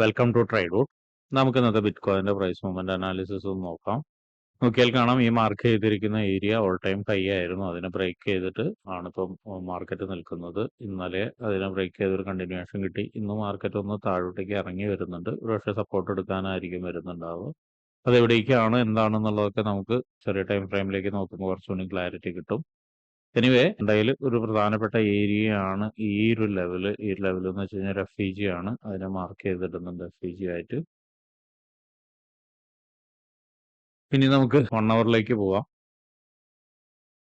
Welcome to ട്രൈഡൂട്ട് നമുക്ക് ഇന്നത്തെ ബിറ്റ് കോയിന്റെ പ്രൈസ് മൂവ്മെന്റ് അനാലിസിസ് ഒന്ന് നോക്കാം. നോക്കിയാൽ കാണാം ഈ മാർക്ക് ചെയ്തിരിക്കുന്ന ഏരിയ ഓൾ ടൈം ഹൈ ആയിരുന്നു. അതിനെ ബ്രേക്ക് ചെയ്തിട്ട് ആണ് ഇപ്പം മാർക്കറ്റ് നിൽക്കുന്നത്. ഇന്നലെ അതിനെ ബ്രേക്ക് ചെയ്തൊരു കണ്ടിന്യൂഷൻ കിട്ടി. ഇന്ന് മാർക്കറ്റ് ഒന്ന് താഴോട്ടേക്ക് ഇറങ്ങി വരുന്നുണ്ട്. ഒരുപക്ഷെ സപ്പോർട്ട് എടുക്കാനായിരിക്കും വരുന്നുണ്ടാവുക. അത് എവിടേക്കാണ് എന്താണെന്നുള്ളതൊക്കെ നമുക്ക് ചെറിയ ടൈം ഫ്രെയിമിലേക്ക് നോക്കുമ്പോൾ കുറച്ചുകൂടി ക്ലാരിറ്റി കിട്ടും. എനിവേ എന്തായാലും ഒരു പ്രധാനപ്പെട്ട ഏരിയയാണ് ഈ ഒരു ലെവൽ ഈ ലെവൽ എന്ന് വെച്ച് കഴിഞ്ഞാൽ എഫ് ഇ ജി ആണ്. അതിനെ മാർക്ക് ചെയ്തിടുന്നുണ്ട് എഫ് ഇ ജി ആയിട്ട്. ഇനി നമുക്ക് വൺ അവറിലേക്ക് പോവാം.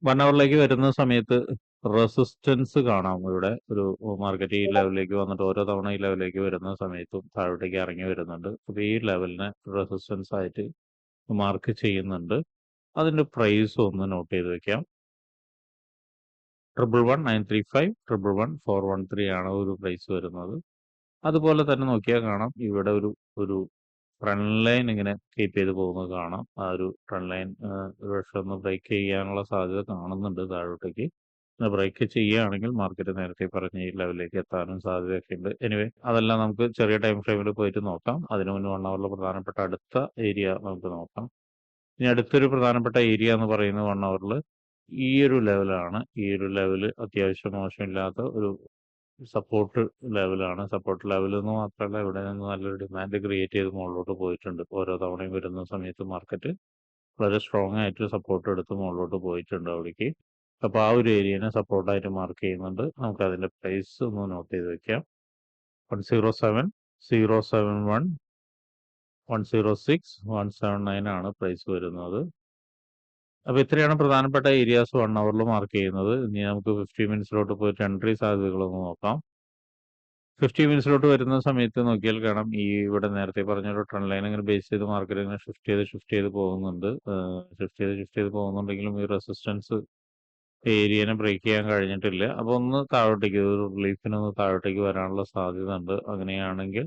വൺ അവറിലേക്ക് വരുന്ന സമയത്ത് റെസിസ്റ്റൻസ് കാണാം ഇവിടെ. ഒരു മാർക്കറ്റ് ഈ ലെവലിലേക്ക് വന്നിട്ട് ഓരോ തവണ ഈ ലെവലിലേക്ക് വരുന്ന സമയത്തും താഴോട്ടേക്ക് ഇറങ്ങി വരുന്നുണ്ട്. അപ്പോൾ ഈ ലെവലിനെ റെസിസ്റ്റൻസ് ആയിട്ട് മാർക്ക് ചെയ്യുന്നുണ്ട്. അതിന്റെ പ്രൈസ് ഒന്ന് നോട്ട് ചെയ്ത് വെക്കാം. Triple one nine three five triple one four one three ആണ് ഒരു പ്രൈസ് വരുന്നത്. അതുപോലെ തന്നെ നോക്കിയാൽ കാണാം ഇവിടെ ഒരു ഒരു ട്രെൻഡ് ലൈൻ ഇങ്ങനെ കീപ്പ് ചെയ്ത് പോകുന്നത് കാണാം. ആ ഒരു ട്രെൻഡ് ലൈൻ ഒരു പക്ഷെ ഒന്ന് ബ്രേക്ക് ചെയ്യാനുള്ള സാധ്യത കാണുന്നുണ്ട് താഴോട്ടേക്ക്. ബ്രേക്ക് ചെയ്യുകയാണെങ്കിൽ മാർക്കറ്റ് നേരത്തെ പറഞ്ഞ ഈ ലെവലിലേക്ക് എത്താനും സാധ്യതയൊക്കെ ഉണ്ട് എനിവേ അതെല്ലാം നമുക്ക് ചെറിയ ടൈം ഫ്രെയിമിൽ പോയിട്ട് നോക്കാം. അതിനു മുന്നേ വൺ അവറിലെ പ്രധാനപ്പെട്ട അടുത്ത ഏരിയ നമുക്ക് നോക്കാം. ഇനി അടുത്തൊരു പ്രധാനപ്പെട്ട ഏരിയ എന്ന് പറയുന്നത് വൺ അവറിൽ ഈ ഒരു ലെവലാണ് ഈ ഒരു ലെവൽ അത്യാവശ്യം മോശമില്ലാത്ത ഒരു സപ്പോർട്ട് ലെവലാണ്. സപ്പോർട്ട് ലെവൽ എന്ന് മാത്രമല്ല ഇവിടെ നിന്ന് നല്ലൊരു ഡിമാൻഡ് ക്രിയേറ്റ് ചെയ്ത് മുകളിലോട്ട് പോയിട്ടുണ്ട്. ഓരോ തവണയും വരുന്ന സമയത്ത് മാർക്കറ്റ് വളരെ സ്ട്രോങ് ആയിട്ട് സപ്പോർട്ട് എടുത്ത് മുകളിലോട്ട് പോയിട്ടുണ്ട് അവിടേക്ക്. അപ്പോൾ ആ ഒരു ഏരിയനെ സപ്പോർട്ടായിട്ട് മാർക്ക് ചെയ്യുന്നുണ്ട്. നമുക്ക് അതിന്റെ പ്രൈസ് ഒന്ന് നോട്ട് ചെയ്ത് വെക്കാം. One zero seven zero seven one one zero six one seven nine ആണ് പ്രൈസ് വരുന്നത്. അപ്പോൾ ഇത്രയാണ് പ്രധാനപ്പെട്ട ഏരിയാസ് വൺ അവറിൽ മാർക്ക് ചെയ്യുന്നത്. ഇനി നമുക്ക് ഫിഫ്റ്റി മിനിറ്റ്സിലോട്ട് പോയിട്ട് എൻട്രി സാധ്യതകളൊന്ന് നോക്കാം. ഫിഫ്റ്റി മിനിറ്റ്സിലോട്ട് വരുന്ന സമയത്ത് നോക്കിയാൽ കാണാം. ഈ ഇവിടെ നേരത്തെ പറഞ്ഞ ഒരു ട്രെൻഡ് ലൈൻ അങ്ങനെ ബേസ് ചെയ്ത് മാർക്കറ്റ് ഇങ്ങനെ ഷിഫ്റ്റ് ചെയ്ത് ഷിഫ്റ്റ് ചെയ്ത് പോകുന്നുണ്ട്. ഷിഫ്റ്റ് ചെയ്ത് ഷിഫ്റ്റ് ചെയ്ത് പോകുന്നുണ്ടെങ്കിലും ഈ റെസിസ്റ്റൻസ് ഏരിയനെ ബ്രേക്ക് ചെയ്യാൻ കഴിഞ്ഞിട്ടില്ല. അപ്പോൾ ഒന്ന് താഴോട്ടേക്ക് ഒരു റിലീഫിനൊന്ന് താഴോട്ടേക്ക് വരാനുള്ള സാധ്യത ഉണ്ട്. അങ്ങനെയാണെങ്കിൽ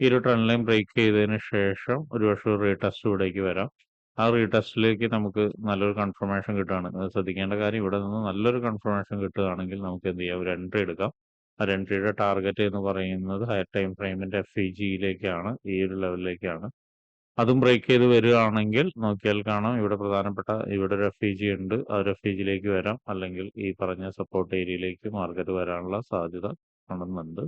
ഈ ഒരു ട്രെൻഡ് ലൈൻ ബ്രേക്ക് ചെയ്തതിന് ശേഷം ഒരുപക്ഷെ റീടെസ്റ്റ് ഇവിടേക്ക് വരാം. ആ റീടെസ്റ്റിലേക്ക് നമുക്ക് നല്ലൊരു കൺഫർമേഷൻ കിട്ടുകയാണ്. ശ്രദ്ധിക്കേണ്ട കാര്യം ഇവിടെ നിന്ന് നല്ലൊരു കൺഫർമേഷൻ കിട്ടുകയാണെങ്കിൽ നമുക്ക് എന്ത് ചെയ്യാം? ഒരു എൻട്രി എടുക്കാം. ആ എൻട്രിയുടെ ടാർഗറ്റ് എന്ന് പറയുന്നത് ഹയർ ടൈം ഫ്രെയിമിന്റെ എഫ് ഇ ജിയിലേക്കാണ് ഈ ഒരു ലെവലിലേക്കാണ് അതും ബ്രേക്ക് ചെയ്ത് വരികയാണെങ്കിൽ നോക്കിയാൽ കാണാം ഇവിടെ പ്രധാനപ്പെട്ട ഇവിടെ ഒരു എഫ് ഇ ജി ഉണ്ട്. ആ ഒരു എഫ് ഇ ജിയിലേക്ക് വരാം. അല്ലെങ്കിൽ ഈ പറഞ്ഞ സപ്പോർട്ട് ഏരിയയിലേക്ക് മാർക്കറ്റ് വരാനുള്ള സാധ്യത കാണുന്നുണ്ട്.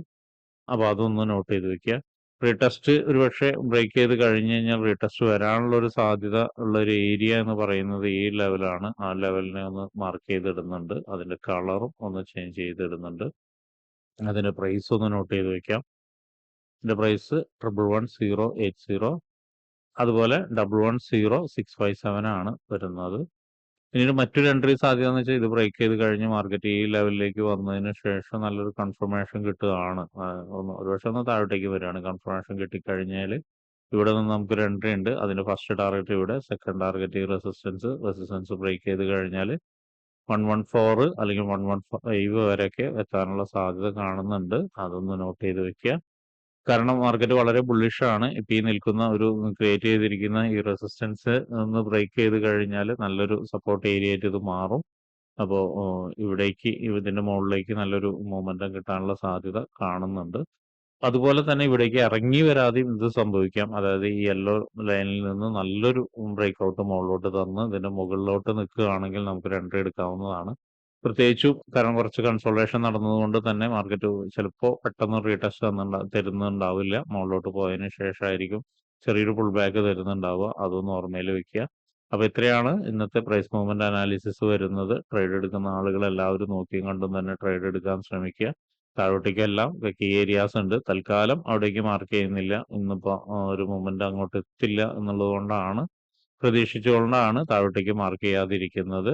അപ്പോൾ അതൊന്ന് നോട്ട് ചെയ്ത് വെക്കുക. റീടെസ്റ്റ് ഒരുപക്ഷെ ബ്രേക്ക് ചെയ്ത് കഴിഞ്ഞ് കഴിഞ്ഞാൽ റീടെസ്റ്റ് വരാനുള്ള ഒരു സാധ്യത ഉള്ള ഒരു ഏരിയ എന്ന് പറയുന്നത് ഈ ലെവലാണ് ആ ലെവലിനെ ഒന്ന് മാർക്ക് ചെയ്തിടുന്നുണ്ട്. അതിന്റെ കളറും ഒന്ന് ചേഞ്ച് ചെയ്തിടുന്നുണ്ട്. അതിന്റെ പ്രൈസ് ഒന്ന് നോട്ട് ചെയ്ത് വെക്കാം. ഇതിന്റെ price triple one zero eight zero അതുപോലെ double one zero six five seven ആണ് വരുന്നത്. പിന്നീട് മറ്റൊരു എൻട്രി സാധ്യത എന്ന് വെച്ചാൽ ഇത് ബ്രേക്ക് ചെയ്ത് കഴിഞ്ഞ് മാർക്കറ്റ് ഈ ലെവലിലേക്ക് വന്നതിന് ശേഷം നല്ലൊരു കൺഫർമേഷൻ കിട്ടുകയാണ്. ഒന്ന് ഒരുപക്ഷെ ഒന്ന് താഴോട്ടേക്ക് വരികയാണ്. കൺഫർമേഷൻ കിട്ടിക്കഴിഞ്ഞാൽ ഇവിടെ നിന്ന് നമുക്കൊരു എൻട്രി ഉണ്ട്. അതിന്റെ ഫസ്റ്റ് ടാർഗറ്റ് ഇവിടെ സെക്കൻഡ് ടാർഗറ്റ് ഈ റെസിസ്റ്റൻസ് റെസിസ്റ്റൻസ് ബ്രേക്ക് ചെയ്ത് കഴിഞ്ഞാൽ വൺ വൺ ഫോർ അല്ലെങ്കിൽ വൺ വൺ ഫൈവ് വരെയൊക്കെ എത്താനുള്ള സാധ്യത കാണുന്നുണ്ട്. അതൊന്ന് നോട്ട് ചെയ്ത് വെക്കുക. കാരണം മാർക്കറ്റ് വളരെ ബുള്ളിഷ് ആണ്. ഇപ്പൊ ഈ നിൽക്കുന്ന ഒരു ക്രിയേറ്റ് ചെയ്തിരിക്കുന്ന ഈ റെസിസ്റ്റൻസ് ഒന്ന് ബ്രേക്ക് ചെയ്ത് കഴിഞ്ഞാൽ നല്ലൊരു സപ്പോർട്ട് ഏരിയ ആയിട്ട് ഇത് മാറും. അപ്പോൾ ഇവിടേക്ക് ഇതിന്റെ മുകളിലേക്ക് നല്ലൊരു മൊമെന്റം കിട്ടാനുള്ള സാധ്യത കാണുന്നുണ്ട്. അതുപോലെ തന്നെ ഇവിടേക്ക് ഇറങ്ങി വരാതെയും ഇത് സംഭവിക്കാം. അതായത് ഈ യെല്ലോ ലൈനിൽ നിന്ന് നല്ലൊരു ബ്രേക്ക് ഔട്ട് മുകളിലോട്ട് തന്ന് ഇതിന്റെ മുകളിലോട്ട് നിൽക്കുകയാണെങ്കിൽ നമുക്ക് എൻട്രി എടുക്കാവുന്നതാണ്. പ്രത്യേകിച്ചും കാരണം കുറച്ച് കൺസോൾട്ടേഷൻ നടന്നതുകൊണ്ട് തന്നെ മാർക്കറ്റ് ചിലപ്പോൾ പെട്ടെന്ന് റീടെസ്റ്റ് തന്നുണ്ട തരുന്നുണ്ടാവില്ല. മുകളിലോട്ട് പോയതിന് ശേഷമായിരിക്കും ചെറിയൊരു പുൾ ബാക്ക് തരുന്നുണ്ടാവുക. അതൊന്ന് ഓർമ്മയിൽ വെക്കുക. അപ്പോൾ ഇത്രയാണ് ഇന്നത്തെ പ്രൈസ് മൂവ്മെന്റ് അനാലിസിസ് വരുന്നത്. ട്രേഡ് എടുക്കുന്ന ആളുകൾ എല്ലാവരും നോക്കിയും കണ്ടും തന്നെ ട്രേഡ് എടുക്കാൻ ശ്രമിക്കുക. താഴോട്ടേക്കെല്ലാം കീ ഏരിയാസ് ഉണ്ട്. തൽക്കാലം അവിടേക്ക് മാർക്ക് ചെയ്യുന്നില്ല. ഇന്നിപ്പോൾ ഒരു മൂവ്മെന്റ് അങ്ങോട്ട് എത്തില്ല എന്നുള്ളത് കൊണ്ടാണ്. പ്രതീക്ഷിച്ചുകൊണ്ടാണ് താഴോട്ടേക്ക് മാർക്ക് ചെയ്യാതിരിക്കുന്നത്.